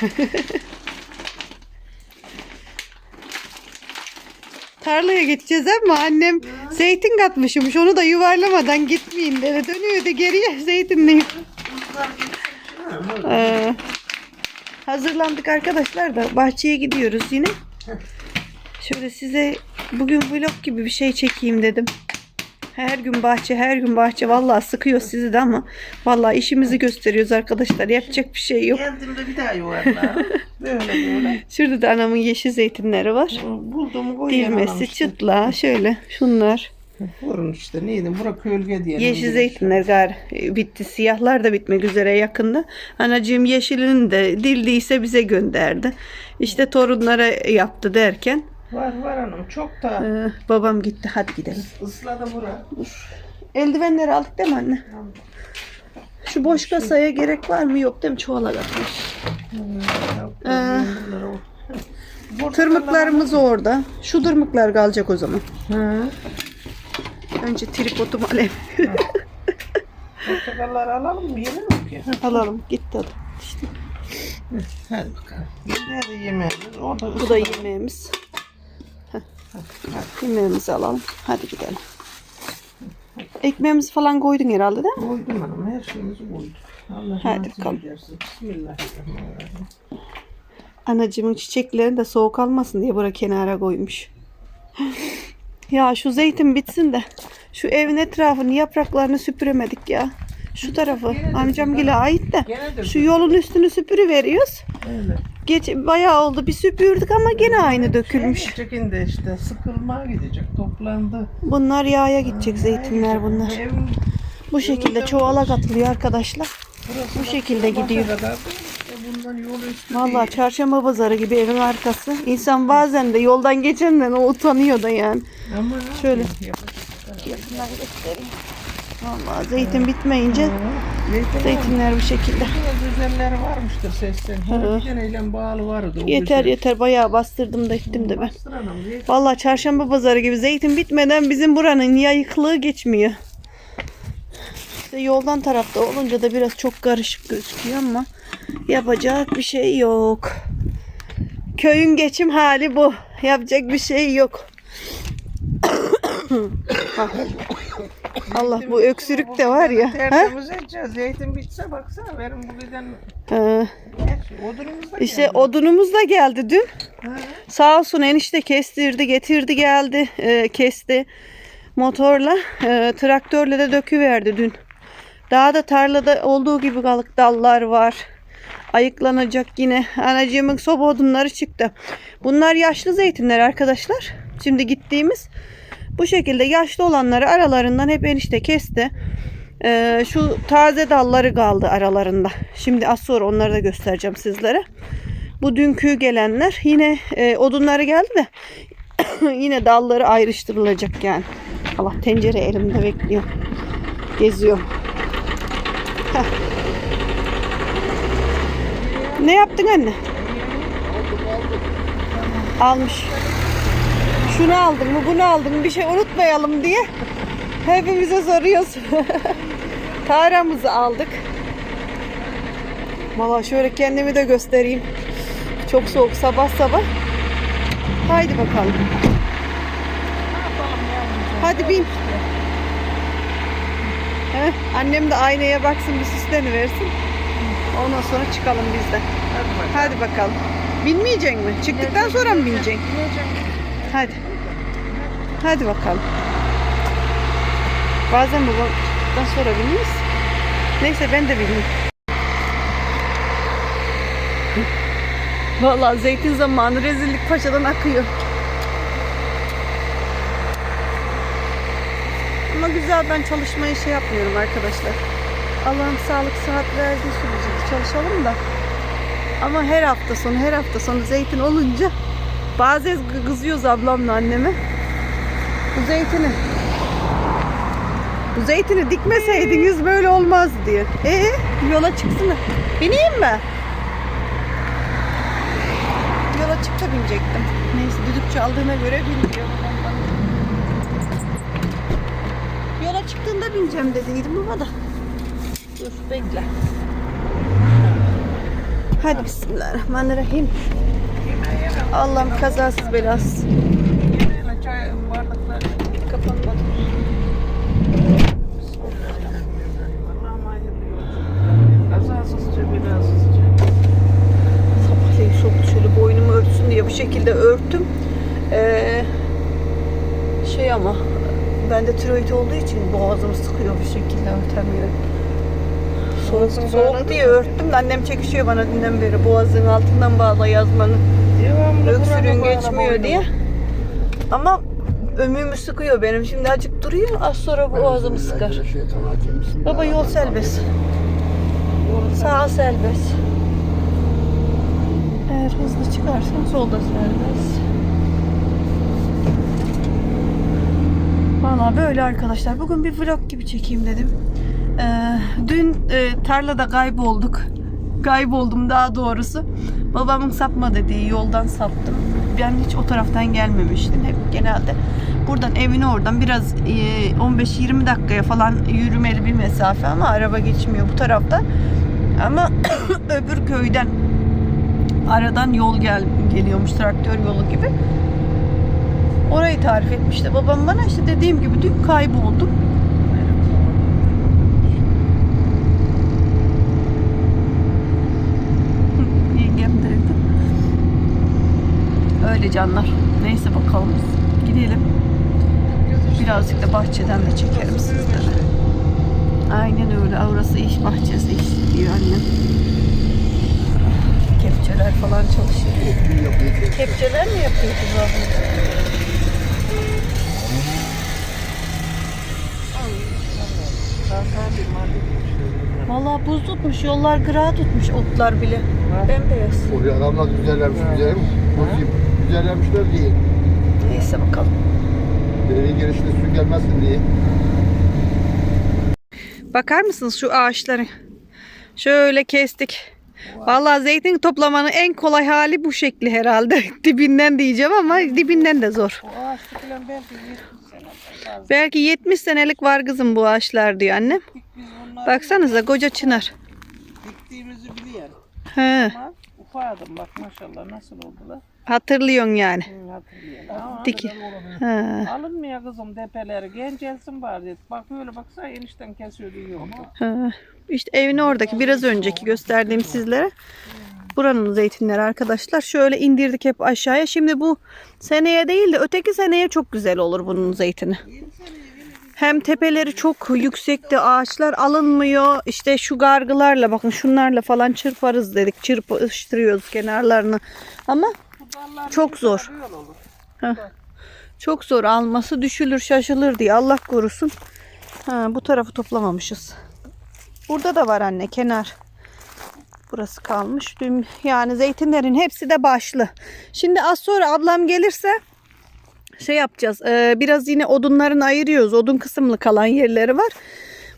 Tarlaya gideceğiz ama annem zeytin katmışmış. Onu da yuvarlamadan gitmeyin dedi. Dönüyor da geriye zeytinliği. Ee, hazırlandık arkadaşlar da bahçeye gidiyoruz yine. Şöyle size bugün vlog gibi bir şey çekeyim dedim. Her gün bahçe, her gün bahçe. Vallahi sıkıyor sizi de ama vallahi işimizi gösteriyoruz arkadaşlar. Yapacak bir şey yok. Geldiğimde bir daha yuvarla. böyle böyle. Şurada da anamın yeşil zeytinleri var. Buldum koyuyorum. Divmesi, çıtla, şöyle şunlar. Vurun işte neydi? Bura kölge diye. Yeşil zeytinler gar bitti. Siyahlar da bitmek üzere yakında. Anacığım yeşilini de dildiyse bize gönderdi. İşte torunlara yaptı derken Var var hanım çok da e, babam gitti. Hadi gidelim. ısladı bura. Eldivenleri aldık değil mi anne? Şu boş kasaya gerek var mı? Yok değil mi? Çuvala katmış. Tırmıklarımız orada. Şu tırmıklar kalacak o zaman. Hı. Önce tripodumu alayım. Portakalları alalım mı? Yiyelim mi ki? Alalım. Gitti hadi. İşte Hadi bakalım. Nerede de yemeğimiz? Orada bu da yemeğimiz. Yemeğimizi alalım. Hadi gidelim. Ekmeğimizi falan koydun herhalde değil mi? Koydum hanım. Her şeyimizi koyduk. Allah Hadi bakalım. Bismillahirrahmanirrahim. Anacığımın çiçeklerini de soğuk almasın diye buraya kenara koymuş. Ya şu zeytin bitsin de şu evin etrafını yapraklarını süpüremedik ya. Şu tarafı amcamgile ait de şu yolun üstünü süpürü veriyoruz. öyle. Geç bayağı oldu bir süpürdük ama gene aynı dökülmüş. Çekin de işte sıkılmaya gidecek. Toplandı. Bunlar yağa gidecek zeytinler bunlar. Bu şekilde çuvala katılıyor arkadaşlar. Bu şekilde gidiyor. Vallahi değil. çarşamba pazarı gibi evin arkası. İnsan bazen de yoldan geçenden o utanıyor da yani. Şöyle. Yakından göstereyim. Vallahi zeytin bitmeyince Zeytin zeytinler bu şekilde. Özelleri varmıştır sesten. Hı. Bir bağlı vardı. o Yeter güzel. yeter bayağı bastırdım da ettim de ben. Bastır hanım, zeytin. Vallahi çarşamba pazarı gibi zeytin bitmeden bizim buranın yayıklığı geçmiyor. İşte yoldan tarafta olunca da biraz çok karışık gözüküyor ama yapacak bir şey yok. Köyün geçim hali bu. Yapacak bir şey yok. Ah. Allah bu öksürük de var ya. Tertemiz edeceğiz. Zeytin bitse baksana benim bu giden Ee, odunumuz da İşte geldi. odunumuz da geldi dün. Ha. Sağ olsun enişte kestirdi, getirdi geldi, e, kesti motorla, e, traktörle de döküverdi dün. Daha da tarlada olduğu gibi kalık dallar var. Ayıklanacak yine. Anacığımın soba odunları çıktı. Bunlar yaşlı zeytinler arkadaşlar. Şimdi gittiğimiz bu şekilde yaşlı olanları aralarından hep enişte kesti. E, şu taze dalları kaldı aralarında. Şimdi az sonra onları da göstereceğim sizlere. Bu dünkü gelenler yine e, odunları geldi de yine dalları ayrıştırılacak yani. Allah tencere elimde bekliyor. Geziyor. Ne yaptın anne? Almış. Şunu aldın mı bunu aldın mı bir şey unutmayalım diye hepimize soruyoruz. Taramızı aldık. Valla şöyle kendimi de göstereyim. Çok soğuk sabah sabah. Haydi bakalım. Hadi bin. Heh, annem de aynaya baksın bir süsleni versin. Ondan sonra çıkalım biz de. Hadi bakalım. Hadi bakalım. Binmeyecek mi? Çıktıktan sonra mı bineceksin? Hadi. Hadi bakalım. Bazen babam çıktıktan sonra biniyoruz. Neyse ben de bineyim. Vallahi zeytin zamanı rezillik paçadan akıyor. Ama güzel ben çalışmayı şey yapmıyorum arkadaşlar. Allah'ım sağlık sıhhat verdiği sürece çalışalım da. Ama her hafta sonu her hafta sonu zeytin olunca bazen kı- kızıyoruz ablamla anneme. Bu zeytini bu zeytini dikmeseydiniz böyle olmaz diye. E yola çıksın. Bineyim mi? Yola çık da binecektim. Neyse düdük çaldığına göre bilmiyor. Yola çıktığında bineceğim dediydim ama da. Dur bekle. Hadi bismillahirrahmanirrahim. Allah'ım kazasız belasız. Yemeğine çay bardakları. Kapanmadı. Allah'ım hayırlı olsun. Kazasızca belasızca. Sabahleyin soktu şöyle boynumu örtsün diye bu şekilde örttüm. Ee, şey ama bende tiroid olduğu için boğazımı sıkıyor bu şekilde örtemiyorum. Soğuk, soğuk diye mı? örttüm de annem çekişiyor bana dünden beri boğazın altından bağla yazmanı. Devamlı Öksürüğün geçmiyor diye. Ama ömümü sıkıyor benim. Şimdi acık duruyor az sonra boğazımı sıkar. Baba yol serbest. Sağ serbest. Eğer hızlı çıkarsan solda serbest. Valla böyle arkadaşlar. Bugün bir vlog gibi çekeyim dedim. Ee, dün e, tarlada kaybolduk. Kayboldum daha doğrusu. Babamın sapma dediği yoldan saptım. Ben hiç o taraftan gelmemiştim. Hep genelde buradan evine oradan biraz e, 15-20 dakikaya falan yürümeli bir mesafe ama araba geçmiyor bu tarafta. Ama öbür köyden aradan yol gel geliyormuş traktör yolu gibi. Orayı tarif etmişti babam bana. işte dediğim gibi dün kayboldum. Yengem de evde. Öyle canlar. Neyse bakalım biz. Gidelim. Birazcık da bahçeden de çekerim sizlere. Aynen öyle. Orası iş bahçesi iş diyor annem. Kepçeler falan çalışıyor. Kepçeler mi yapıyorsunuz abla? Vallahi buz tutmuş, yollar gıra tutmuş, otlar bile. Bembeyaz. Oraya adamlar güzellemiş güzel mi? Güzellemişler diye. Neyse bakalım. Derenin gelişinde su gelmesin diye. Bakar mısınız şu ağaçları? Şöyle kestik. Vallahi zeytin toplamanın en kolay hali bu şekli herhalde. dibinden diyeceğim ama dibinden de zor. O ağaç falan belki 70 sene fazla. Belki 70 senelik var kızım bu ağaçlar diyor annem. Biz bunları Baksanıza koca çınar. diktiğimizi biliyorum. He, Ama ufadım bak maşallah nasıl oldular. Hatırlıyorsun yani. Hı, hatırlıyorum. Ama Diki. He. alınmıyor kızım depeleri. Gencelsin bari dedi. Bak böyle baksana enişten oldu. Ha, İşte evin oradaki biraz önceki gösterdiğim sizlere. Buranın zeytinleri arkadaşlar. Şöyle indirdik hep aşağıya. Şimdi bu seneye değil de öteki seneye çok güzel olur bunun zeytini. Hem tepeleri çok yüksekti ağaçlar alınmıyor. İşte şu gargılarla bakın şunlarla falan çırparız dedik. Çırpıştırıyoruz kenarlarını. Ama Çok zor. çok zor alması düşülür şaşılır diye Allah korusun. Ha, bu tarafı toplamamışız. Burada da var anne kenar. Burası kalmış. Dün yani zeytinlerin hepsi de başlı. Şimdi az sonra ablam gelirse şey yapacağız. e, biraz yine odunların ayırıyoruz. Odun kısımlı kalan yerleri var.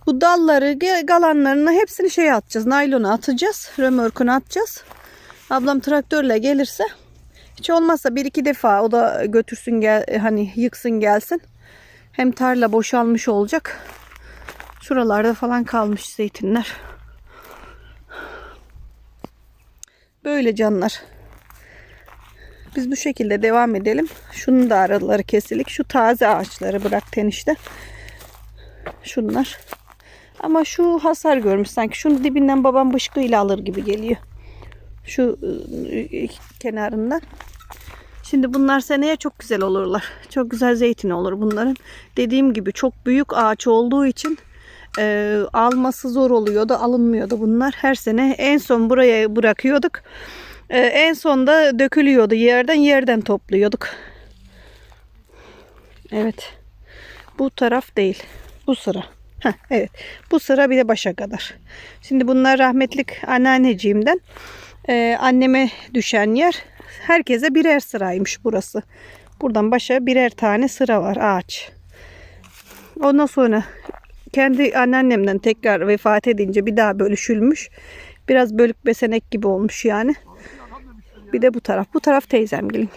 Bu dalları, kalanlarını hepsini şey atacağız. Naylona atacağız. Römorkuna atacağız. Ablam traktörle gelirse hiç olmazsa bir iki defa o da götürsün gel hani yıksın gelsin. Hem tarla boşalmış olacak. Şuralarda falan kalmış zeytinler. Böyle canlar. Biz bu şekilde devam edelim. Şunun da araları kesilik. Şu taze ağaçları bırak tenişte. Şunlar. Ama şu hasar görmüş sanki. Şunun dibinden babam bışkıyla alır gibi geliyor. Şu ıı, kenarından. Şimdi bunlar seneye çok güzel olurlar. Çok güzel zeytin olur bunların. Dediğim gibi çok büyük ağaç olduğu için e, alması zor oluyordu. Alınmıyordu bunlar. Her sene en son buraya bırakıyorduk. E, en son da dökülüyordu yerden. Yerden topluyorduk. Evet. Bu taraf değil. Bu sıra. Heh, evet. Bu sıra bir de başa kadar. Şimdi bunlar rahmetlik anneanneciğimden e, anneme düşen yer. Herkese birer sıraymış burası. Buradan başa birer tane sıra var ağaç. Ondan sonra kendi anneannemden tekrar vefat edince bir daha bölüşülmüş. Biraz bölük besenek gibi olmuş yani. Bir de bu taraf. Bu taraf teyzem gelin.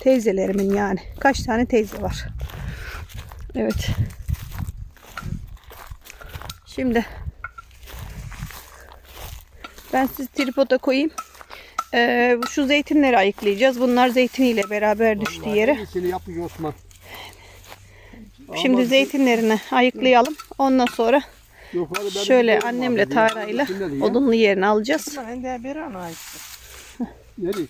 Teyzelerimin yani. Kaç tane teyze var. Evet. Şimdi Ben sizi tripoda koyayım. Ee, şu zeytinleri ayıklayacağız. Bunlar zeytiniyle beraber düştü yere. Seni Osman. Şimdi Ama zeytinlerini ayıklayalım. Ondan sonra şöyle annemle tarayla odunlu yerini alacağız. Ben de bir an ayıktı. Nereye?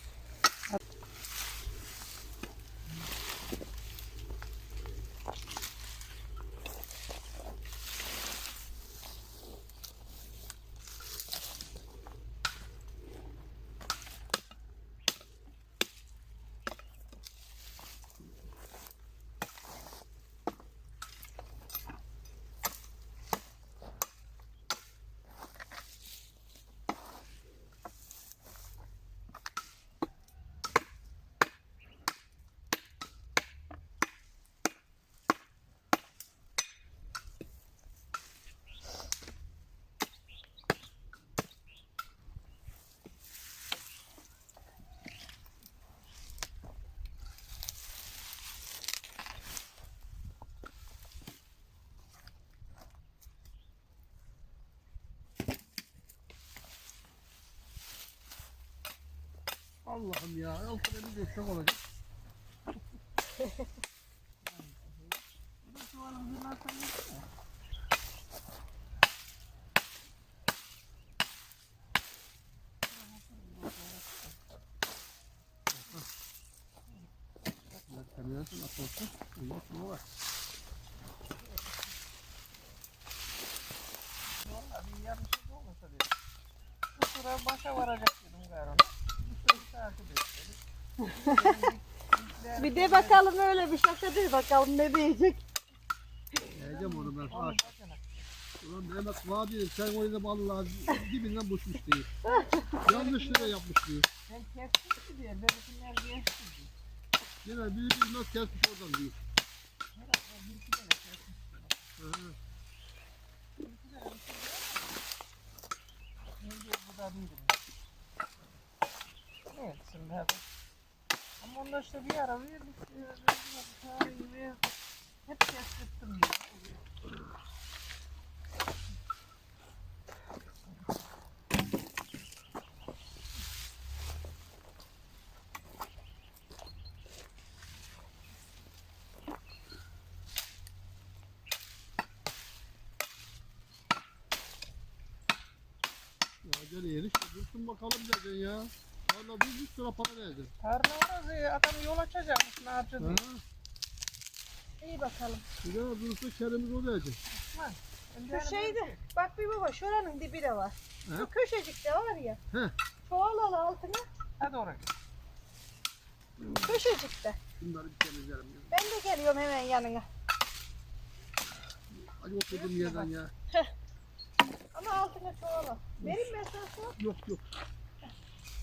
Allah'ım ya. Altına bir göçek olacak. Temizlensin nasıl olsun? Ondan sonra var. Vallahi bir yanlışlık olmasa diye. Bu sıra başa varacak dedim gayrı. Bu sırayı takip ettim. Bir de bakalım öyle bir şaka değil bakalım ne diyecek. Yiyeceğim onu ben. Aç. Ulan Mehmet Vadi sen orada vallahi dibinden boşmuş değil. Yanlışlıkla yapmış diyor. Ben kestim ki diye. Benimkiler geçti diye. Yine biri bilmez kesmiş oradan diyor. Hı hı. Bence bu da değilim. Ne etsin be abi. Ama onda işte bir ara. Tarihi verdik. Hep kestirttim. Ya gel de dursun bakalım diyeceksin ya. Valla bir bir sıra para verdin. Tarla orası adam yol açacakmış ne yapacağız? Ha? İyi bakalım. Bir de dursun kerimiz o diyecek. Şu şeyde bak bir baba şuranın dibi de var. He? Şu köşecikte var ya. He. Çoğalalı altına Hadi oraya. köşecikte. Şunları bir temizlerim ya. Ben de geliyorum hemen yanına. Hadi oturdum yerden ya. Ama altına çoğala. Verin su. Yok yok.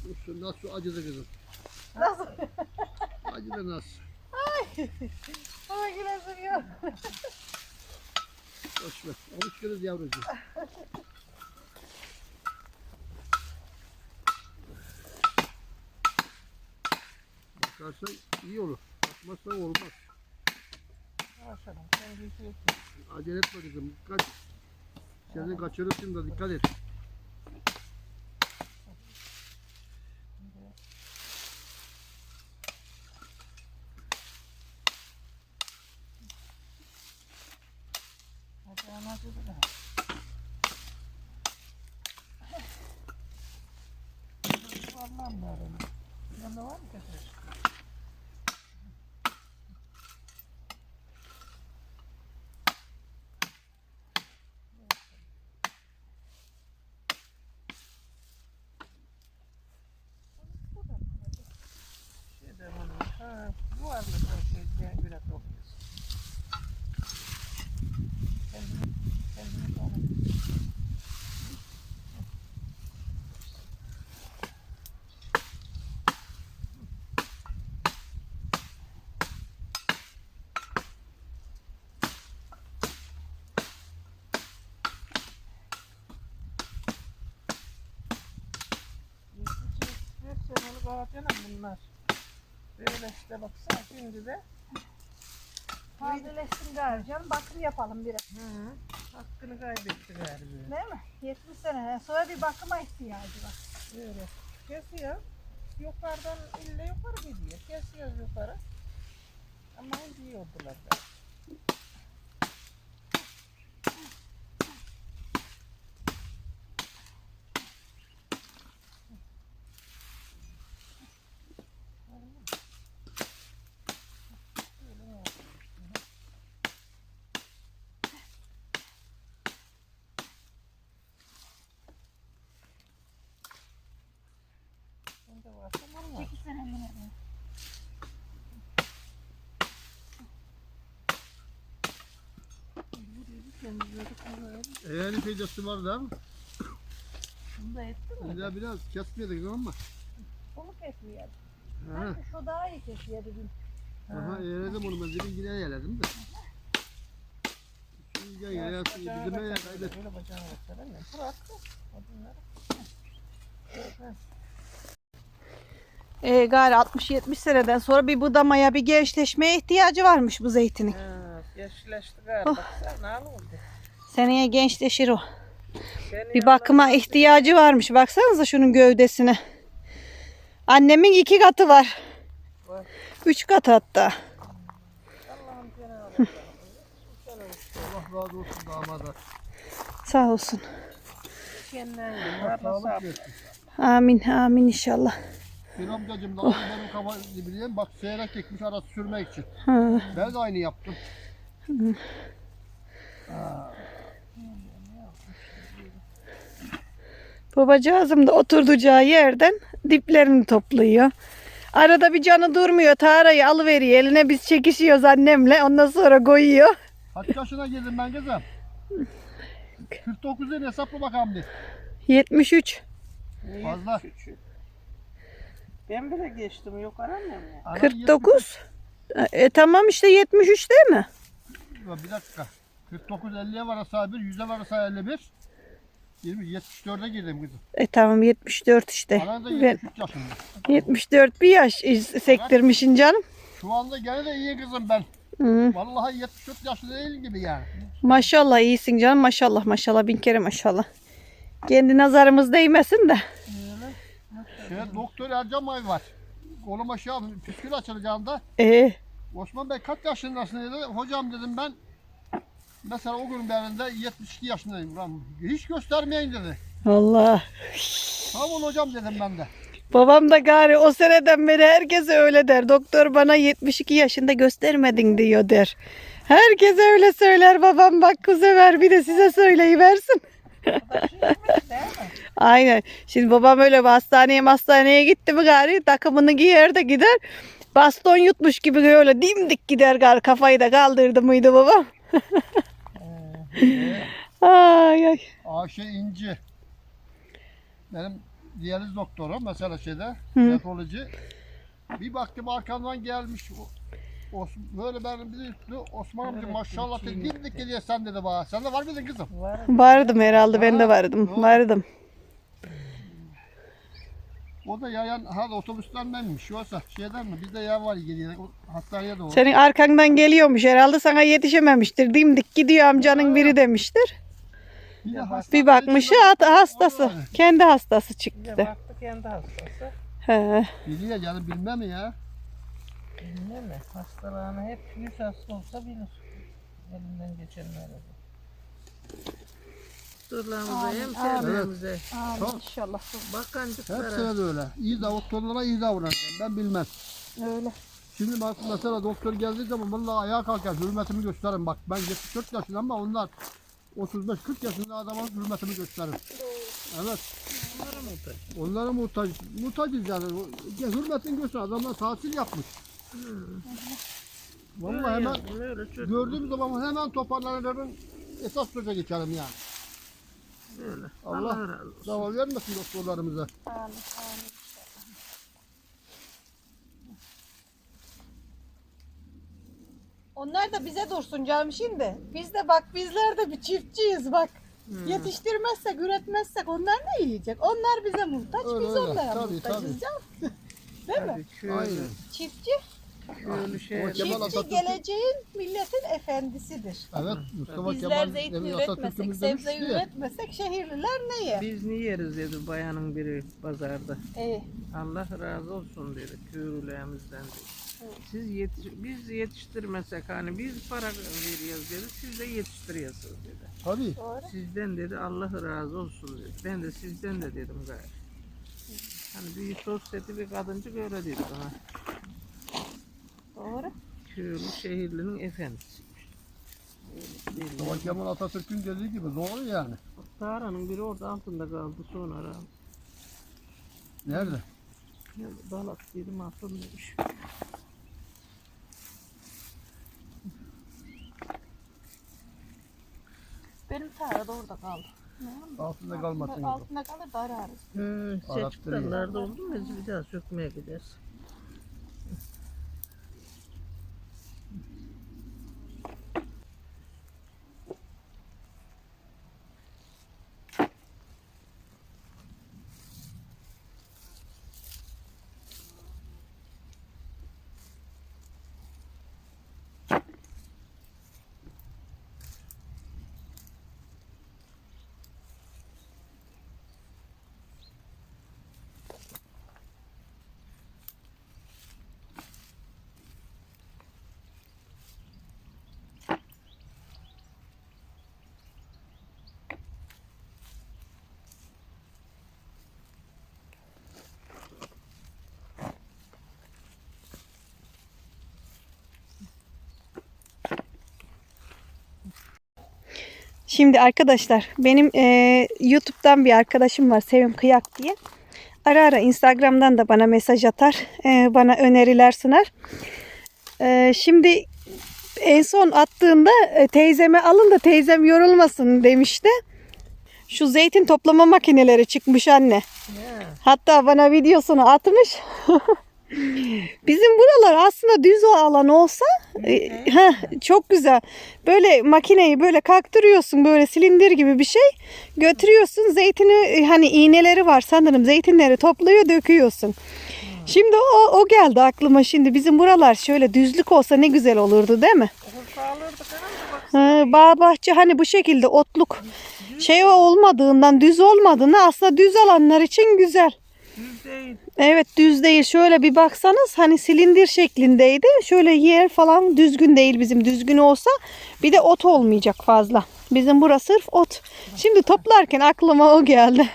Dursun nasıl acıdı kızım. Nasıl? Acıdı nasıl. Bana gülesim yok. Boş ver. Alışkınız yavrucuğum. Bakarsan iyi olur. Bakmazsan olmaz. Şey Acele etme kızım. Dikkat. Seni kaçırırsın da dikkat et. Hadi anacıdı da. Vallahi var öyle. Yanında var mı keser? Şey de bana, ha, yuvarlak bir şey, bir- bir at okuyorsun. Kendini, kendini sonra. Bir ağaç yanım bunlar. Böyle işte baksana şimdi de Fazlaleşsin galiba canım. Bakım yapalım biraz. Hı. Hakkını kaybetti galiba. Değil mi? 70 sene. Sonra bir bakıma ihtiyacı var. Öyle. Kesiyor. Yukarıdan ille yukarı gidiyor. Kesiyoruz yukarı. Ama hindi yiyordular da. Şimdi varsa normal. 8 sene mi? ne? Eğer faydası var mi? Bunu da etti mi? Bir daha biraz kesmedik ama. Bunu kesiyor. Ha. Sanki şu daha iyi kesiyor dedim. Aha eğledim onu ben dedim yine eğledim de. Şimdi gel Ya, eğer bakar, kaydet. Böyle bacağına bakar anne. Bırak. Odunları. E, gari 60-70 seneden sonra bir budamaya bir gençleşmeye ihtiyacı varmış bu zeytinin. Ha, yaşlaştı galiba. Baksana ne oldu? Seneye gençleşir o. Seni Bir bakıma ihtiyacı varmış. Baksanıza şunun gövdesine. Annemin iki katı var. Var. Üç katı hatta. Allah razı olsun damada. Sağ olsun. Amin amin inşallah. Bir amcacım da benim kafa gibi diyeyim. Bak seyrek ekmiş arası sürmek için. Ha. Ben de aynı yaptım. Babacığızım da oturacağı yerden diplerini topluyor. Arada bir canı durmuyor. Tarayı alıveriyor. Eline biz çekişiyoruz annemle. Ondan sonra koyuyor. Kaç yaşına girdim ben kızım? 49 yıl hesapla bakalım bir. 73. İyi, Fazla. küçük. Ben bile geçtim yok aramıyorum ya. Ana 49. E tamam işte 73 değil mi? 70 Bir dakika. 49 50'ye var aşağı bir, 100'e var aşağı 51. 20 74'e girdim kızım. E tamam 74 işte. Anan da Ben 73 yaşında. 74 bir yaş iz- sektirmişin canım. Şu anda gene de iyi kızım ben. Hı. Vallahi 74 yaşında değil gibi yani. Maşallah iyisin canım maşallah maşallah bin kere maşallah. Kendi nazarımız değmesin de. Şey, doktor Ercan May var. Koluma şey aldım, püskül açılacağında. E Osman Bey kaç yaşındasın dedi. Hocam dedim ben. Mesela o gün berinde 72 yaşındayım. Ulan hiç göstermeyin dedi. Allah. Tamam hocam dedim ben de. Babam da gari o seneden beri herkese öyle der. Doktor bana 72 yaşında göstermedin diyor der. Herkes öyle söyler babam bak bu sefer bir de size söyleyiversin. Aynen. Şimdi babam öyle hastaneye hastaneye gitti mi gari takımını giyer de gider. Baston yutmuş gibi öyle dimdik gider gari kafayı da kaldırdı mıydı babam? ay ay. Ayşe İnci. Benim diyaliz doktoru mesela şeyde. Nefroloji. Bir baktım arkamdan gelmiş. O- Os- böyle benim bir üstü Osman amca Evet, maşallah dedi. Dimdik gidiyor sen dedi bana. Sen de var mıydın kızım? Var. Vardım herhalde ben de Ha, vardım. doğru. Vardım. O da yayan ha otobüsten benmiş. Yoksa şeyden mi? Bizde yağ var gidiyor. o Hastaneye doğru. Senin arkandan geliyormuş herhalde sana yetişememiştir. Dimdik gidiyor amcanın biri demiştir. Bir, de Bir bakmış gidiyor. ha- hastası. Kendi hastası Bir de çıktı. baktı kendi hastası. He. Biliyor canım bilmem mi ya? Mi? Hastalığını hep yüz hasta olsa bilir. Elinden geçenleri. Sırlarımıza hem sevmemize. Çok. İnşallah. Bakancıklara. Hepsine de öyle. İyi doktorlara iyi davranacağım. Ben bilmem. Öyle. Şimdi bak mesela doktor geldiği zaman vallahi ayağa kalkar. Hürmetimi gösteririm. Bak ben 74 yaşındayım ama onlar 35-40 yaşında adama hürmetimi gösteririm. Evet. Onlara muhtaç. Onlara muhtaç. Muhtacız yani. O- Hürmetini göster. Adamlar tatil yapmış. Vallahi hemen gördüğüm zaman hemen toparlanırım. Esas söze geçerim yani. Öyle. Allah Allah razı olsun. Dava vermesin doktorlarımıza. Amin. Amin. Onlar da bize dursun canım şimdi. Biz de bak bizler de bir çiftçiyiz bak. Yetiştirmezsek, üretmezsek onlar ne yiyecek? Onlar bize muhtaç, Öyle biz öyle. onlara Tabii, muhtaçız tabii. canım. Değil mi? Tabii, köylü. Aynen. Çiftçi Böyle şey. O Kemal Çiftçi geleceğin milletin efendisidir. Evet Mustafa Bizler Kemal zeytin Demirel üretmesek, Atatürk'ümüz sebze demişti ya. üretmesek şehirliler ne yer? Biz niye yeriz dedi bayanın biri pazarda. E, Allah razı olsun dedi köylülerimizden dedi. Siz yetiş biz yetiştirmesek hani biz para veriyoruz dedi. Siz de yetiştiriyorsunuz dedi. Tabii. doğru. Sizden dedi Allah razı olsun dedi. Ben de sizden de dedim gayrı. Hani bir sosyeti bir kadıncık öyle dedi bana. Doğru. Köylü şehirlinin efendisi. Mustafa Kemal Atatürk'ün dediği gibi doğru yani. Tarhanın biri orada altında kaldı sonra. Nerede? Dalak dedim atılmış. Benim tarla da orada kaldı. Altında kalmasın. Altında kalır da ararız. Hı, Arattırıyor. Selçuklarlarda oldu mu biz bir daha sökmeye gideriz. Şimdi arkadaşlar benim e, YouTube'dan bir arkadaşım var Sevim Kıyak diye. Ara ara Instagram'dan da bana mesaj atar. e, bana öneriler sunar. E, şimdi en son attığında e, teyzeme alın da teyzem yorulmasın demişti. Şu zeytin toplama makineleri çıkmış anne. Hatta bana videosunu atmış. Bizim buralar aslında düz o alan olsa e, heh, çok güzel. Böyle makineyi böyle kaktırıyorsun böyle silindir gibi bir şey. Götürüyorsun zeytini e, hani iğneleri var sanırım zeytinleri topluyor döküyorsun. Şimdi o, o geldi aklıma şimdi bizim buralar şöyle düzlük olsa ne güzel olurdu değil mi? Ha, bağ bahçe hani bu şekilde otluk şey olmadığından düz olmadığını aslında düz alanlar için güzel. düz değil. Evet düz değil. Şöyle bir baksanız hani silindir şeklindeydi. Şöyle yer falan düzgün değil bizim. Düzgün olsa bir de ot olmayacak fazla. Bizim burası sırf ot. Şimdi toplarken aklıma o geldi.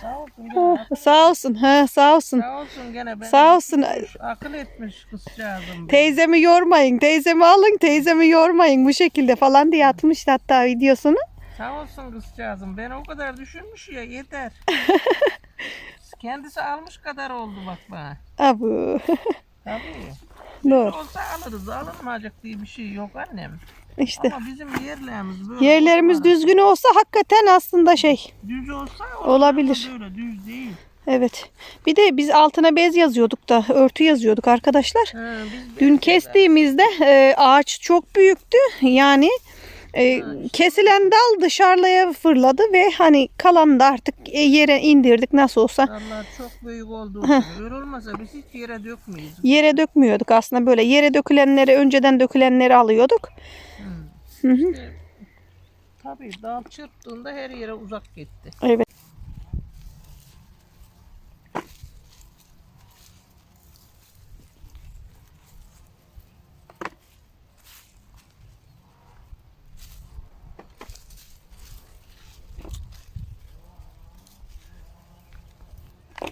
Sağ olsun gene. sağ olsun. Ha, sağ olsun. Sağ olsun gene ben. Sağ olsun. Akıl etmiş kızcağızım. Teyzemi yormayın. Teyzemi alın. Teyzemi yormayın bu şekilde falan diye atmıştı hatta videosunu. Sağ olsun kızcağızım. Ben o kadar düşünmüş ya yeter. Kendisi almış kadar oldu bak bana. Abu. Tabii. Doğru. Olsa alırız. Alınmayacak diye bir şey yok annem. İşte. Ama bizim yerlerimiz böyle. Yerlerimiz olmalı. düzgün olsa hakikaten aslında şey Düz olsa Olabilir. Böyle düz değil. Evet. Bir de biz altına bez yazıyorduk da örtü yazıyorduk arkadaşlar. Ha, biz Dün kestiğimizde e, ağaç çok büyüktü. Yani e, kesilen dal dışarıya fırladı ve hani kalan da artık e, yere indirdik nasıl olsa. Allah çok büyük olduğu için. Öyle olmasa biz hiç yere dökmeyiz. Yere dökmüyorduk aslında böyle yere dökülenleri önceden dökülenleri alıyorduk. Hı hı. Tabii dal çırptığında her yere uzak gitti. Evet.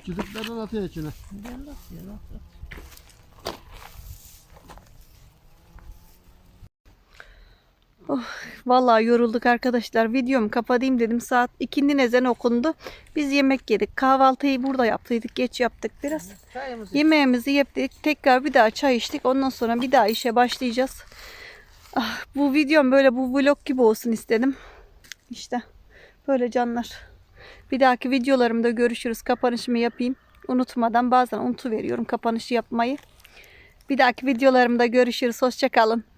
Çiziklerden atıyor içine. Ben de atıyorum, at, at. Vallahi yorulduk arkadaşlar. Videomu kapatayım dedim. Saat 2'nin ezan okundu. Biz yemek yedik. Kahvaltıyı burada yaptıydık. Geç yaptık biraz. Çayımızı Yemeğimizi yedik. Tekrar bir daha çay içtik. Ondan sonra bir daha işe başlayacağız. Ah, bu videom böyle bu vlog gibi olsun istedim. İşte böyle canlar. Bir dahaki videolarımda görüşürüz. Kapanışımı yapayım. Unutmadan bazen unutuveriyorum kapanışı yapmayı. Bir dahaki videolarımda görüşürüz. Hoşçakalın.